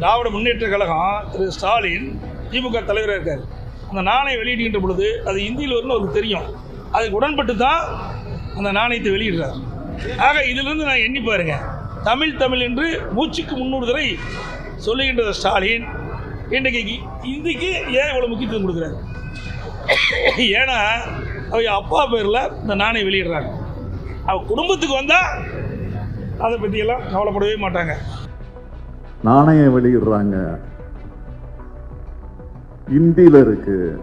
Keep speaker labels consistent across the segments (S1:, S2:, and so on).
S1: திராவிட முன்னேற்ற கழகம் திரு ஸ்டாலின் திமுக தலைவராக இருக்கார். அந்த நாணயம் வெளியிடுகின்ற பொழுது அது இந்தியில் வரும்னு அவருக்கு தெரியும். அதுக்கு உடன்பட்டு தான் அந்த நாணயத்தை வெளியிடுறார். ஆக இதிலிருந்து நான் எண்ணி பாருங்க. தமிழ் தமிழ் என்று மூச்சுக்கு முன்னூறு தடவை சொல்லுகின்ற ஸ்டாலின் இன்றைக்கு இந்திக்கு ஏன் இவ்வளோ முக்கியத்துவம் கொடுக்குறாரு? ஏன்னா அவங்க அப்பா பேரில் இந்த நாணயம் வெளியிடுறாங்க அவள் குடும்பத்துக்கு வந்தால் அதை பற்றியெல்லாம் கவலைப்படவே மாட்டாங்க.
S2: நாணயம் வெளியிடுறாங்க இந்தியில இருக்கு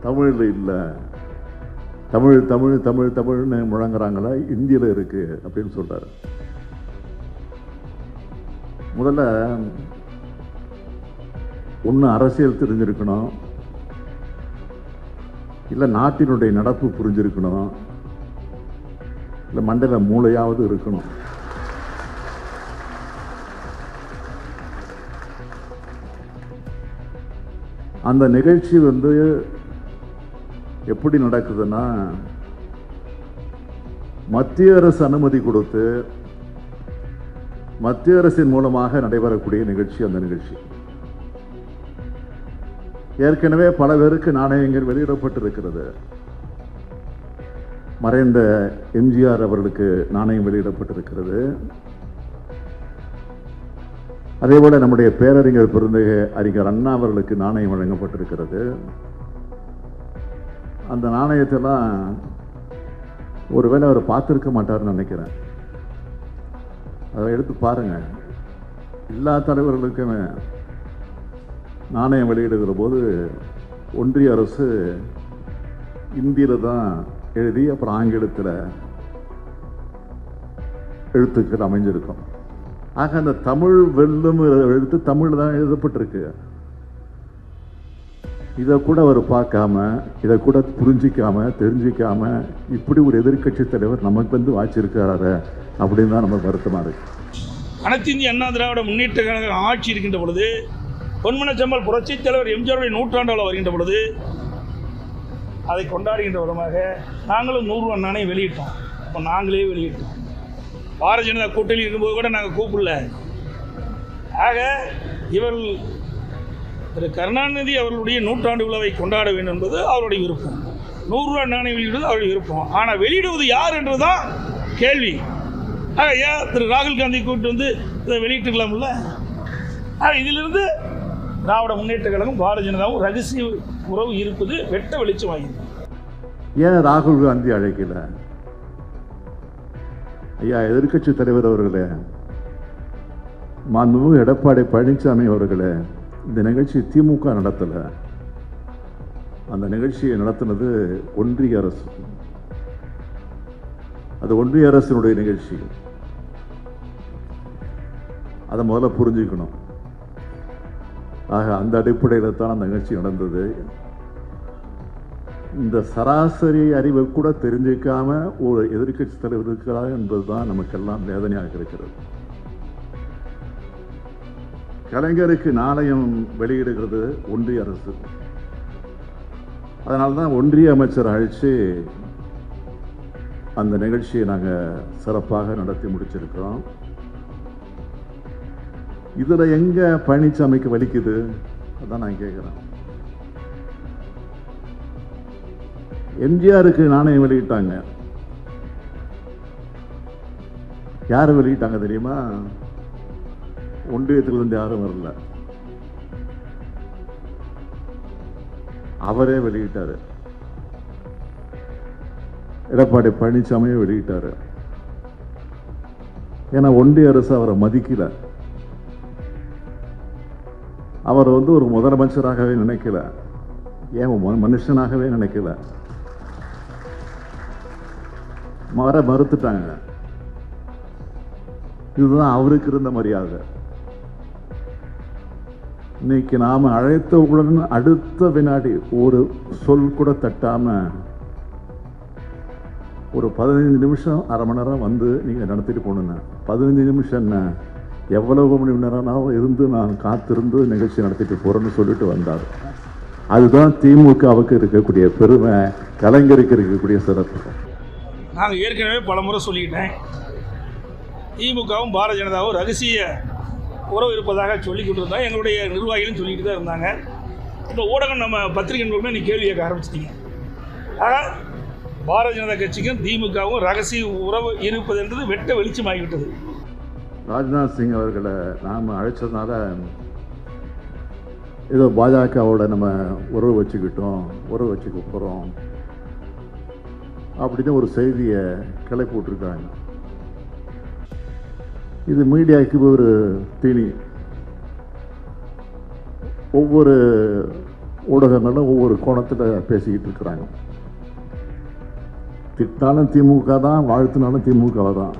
S2: தமிழில் இல்லை. தமிழ் தமிழ் தமிழ் தமிழ்னு முழங்குறாங்களா? இந்தியில இருக்கு அப்படின்னு சொல்றாரு. முதல்ல ஒன்று அரசியல் தெரிஞ்சிருக்கணும். இல்லை நாட்டினுடைய நடப்பு புரிஞ்சிருக்கணும். இல்லை மண்டல மூளையாவது இருக்கணும். அந்த நிகழ்ச்சி வந்து எப்படி நடக்குதுன்னா மத்திய அரசு அனுமதி கொடுத்து மத்திய அரசின் மூலமாக நடைபெறக்கூடிய நிகழ்ச்சி அந்த நிகழ்ச்சி. ஏற்கனவே பல பேருக்கு நாணயங்கள் வெளியிடப்பட்டிருக்கிறது. மறைந்த எம்ஜிஆர் அவர்களுக்கு நாணயம் வெளியிடப்பட்டிருக்கிறது. அதே போல நம்முடைய பேரறிஞர் பிறந்தக அறிஞர் அண்ணா அவர்களுக்கு நாணயம் வழங்கப்பட்டிருக்கிறது. அந்த நாணயத்தெல்லாம் ஒருவேளை அவர் பார்த்துருக்க மாட்டார்னு நினைக்கிறேன். அதை எடுத்து பாருங்க. எல்லா தலைவர்களுக்குமே நாணயம் வெளியிடுகிற போது ஒன்றிய அரசு இந்தியில தான் எழுதி அப்புறம் ஆங்கிலத்தில் எழுத்துக்கள் அமைஞ்சிருக்கும். ஆக அந்த தமிழ் வெல்லும் எழுத்து தமிழ் தான் எழுதப்பட்டிருக்கு. இதை கூட அவர் பார்க்காம இதை கூட புரிஞ்சிக்காம தெரிஞ்சிக்காம இப்படி ஒரு எதிர்க்கட்சி தலைவர் நமக்கு வந்து வாச்சிருக்காரு அப்படின்னு தான் நம்ம வருத்தமாக இருக்கு.
S1: அனைத்து இந்திய அண்ணா திராவிட முன்னேற்ற கழக ஆட்சி இருக்கின்ற பொழுது பொன்மனச்சம்மல் புரட்சித் தலைவர் எம்ஜிஆருடைய நூற்றாண்டால் வருகின்ற பொழுது அதை கொண்டாடுகின்ற விதமாக நாங்களும் நூறு நாணயம் வெளியிட்டோம். இப்போ நாங்களே வெளியிட்டோம். பாரதிய ஜனதா கூட்டணி இருக்கும்போது கூட நாங்கள் கூப்பிடல. ஆக இவர்கள் திரு கருணாநிதி அவர்களுடைய நூற்றாண்டு விழாவை கொண்டாட வேண்டும் என்பது அவருடைய விருப்பம். நூறுரூவா நாணயம் வெளியிடுவது அவருடைய விருப்பம். ஆனால் வெளியிடுவது யார் என்றது தான் கேள்வி. ஆக ஏன் திரு ராகுல் காந்தி கூப்பிட்டு வந்து இதை வெளியிட்டுக்கலாம்ல ஆக இதிலிருந்து திராவிட முன்னேற்ற கழகம் பாரதிய ஜனதாவும் ரகசிய உறவு இருப்பது வெட்ட வெளிச்சமாகிறது
S2: ஏன் ராகுல் காந்தி அழைக்கல? ஐயா எதிர்க்கட்சி தலைவர் அவர்களே மாண்புமிகு எடப்பாடி பழனிசாமி அவர்களே இந்த நிகழ்ச்சி திமுக நடத்தலை. அந்த நிகழ்ச்சியை நடத்தினது ஒன்றிய அரசு. அது ஒன்றிய அரசினுடைய நிகழ்ச்சி. அதை முதல்ல புரிஞ்சுக்கணும். ஆக அந்த அடிப்படையில் தான் அந்த நிகழ்ச்சி நடந்தது. இந்த சராசரி அறிவை கூட தெரிஞ்சிக்காம ஒரு எதிர்க்கட்சி தலைவர் இருக்கிறார் என்பதுதான் நமக்கெல்லாம் வேதனையாக இருக்கிறது. கலைஞருக்கு நாணயம் வெளியிடுகிறது ஒன்றிய அரசு. அதனால தான் ஒன்றிய அமைச்சர் அழைச்சி அந்த நிகழ்ச்சியை நாங்கள் சிறப்பாக நடத்தி முடிச்சிருக்கிறோம். இதில் எங்கே பழனிசாமிக்கு வலிக்குது? அதான் நான் கேட்குறேன் எம்ஜிஆருக்கு நாணயம் வெளியிட்டாங்க. யார் வெளியிட்டாங்க தெரியுமா? ஒன்றியத்திலிருந்து யாரும் வரல. அவரே வெளியிட்டார். எடப்பாடி பழனிசாமியே வெளியிட்டார். ஏன்னா ஒன்றிய அரசு அவரை மதிக்கல. அவர் வந்து ஒரு முதலமைச்சராகவே நினைக்கல. ஏன் மனுஷனாகவே நினைக்கல. வர மறுத்துட்டாங்க. இதுதான் அவருக்கு இருந்த மரியாதை. இன்னைக்கு நாம அழைத்தவுடன் அடுத்த வினாடி ஒரு சொல் கூட தட்டாமல் ஒரு பதினைஞ்சு நிமிஷம் அரை மணி நேரம் வந்து நீங்கள் நடத்திட்டு போகணுங்க. பதினஞ்சு நிமிஷம் என்ன? எவ்வளவு மணி நேரம்னாலும் இருந்து நான் காத்திருந்து நிகழ்ச்சி நடத்திட்டு போகிறேன்னு சொல்லிட்டு வந்தார். அதுதான் திமுகவுக்கு இருக்கக்கூடிய பெருமை கலைஞருக்கு இருக்கக்கூடிய சிறப்பு.
S1: நாங்கள் ஏற்கனவே பல முறை சொல்லிக்கிட்டேன் திமுகவும் பாரதிய ஜனதாவும் ரகசிய உறவு இருப்பதாக சொல்லிக் கொண்டிருந்தாங்க எங்களுடைய நிர்வாகிகளும் சொல்லிக்கிட்டு தான் இருந்தாங்க. இப்போ ஊடகம் நம்ம பத்திரிகை நண்பர்களுமே நீ கேள்வி கேட்க ஆரம்பிச்சிட்டீங்க. ஆக பாரதிய ஜனதா கட்சிக்கும் திமுகவும் ரகசிய உறவு இருப்பது என்றது வெட்ட வெளிச்சமாகிவிட்டது.
S2: ராஜ்நாத் சிங் அவர்களை நாம் அழைச்சதுனால ஏதோ பாஜகவோட நம்ம உறவு வச்சுக்கிட்டோம் உறவு வச்சுக்க போகிறோம் அப்படின்னு ஒரு செய்தியை கிளப்பி போட்டிருக்காங்க. இது மீடியாவுக்கு ஒரு தீனி. ஒவ்வொரு ஊடகங்களும் ஒவ்வொரு கோணத்தில் பேசிக்கிட்டு இருக்கிறாங்க. திட்டாலும் திமுக தான் வாழ்த்தினாலும் திமுக தான்.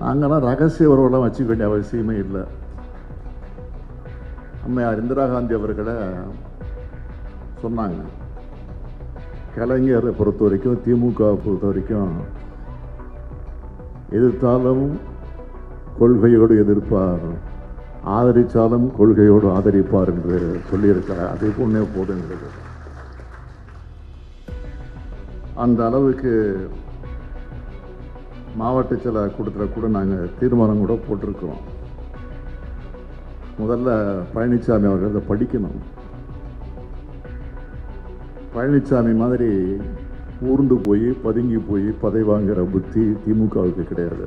S2: நாங்களாம் ரகசிய உறவெல்லாம் வச்சுக்க வேண்டிய அவசியமே இல்லை. அம்மையார் இந்திரா காந்தி அவர்களை சொன்னாங்க. கலைஞரை பொறுத்த வரைக்கும் திமுகவை பொறுத்த வரைக்கும் எதிர்த்தாலும் கொள்கையோடு எதிர்ப்பார். ஆதரித்தாலும் கொள்கையோடு ஆதரிப்பார் என்று சொல்லியிருக்கிறார். அதே போன்னே போதுங்கிறது அந்த அளவுக்கு மாவட்ட சில கூட்டத்தில் கூட நாங்கள் தீர்மானம் கூட போட்டிருக்கிறோம். முதல்ல பழனிசாமி அவர்கள் அதை படிக்கணும். பழனிசாமி மாதிரி ஊர்ந்து போய் பதுங்கி போய் பதை வாங்குற புத்தி திமுகவுக்கு கிடையாது.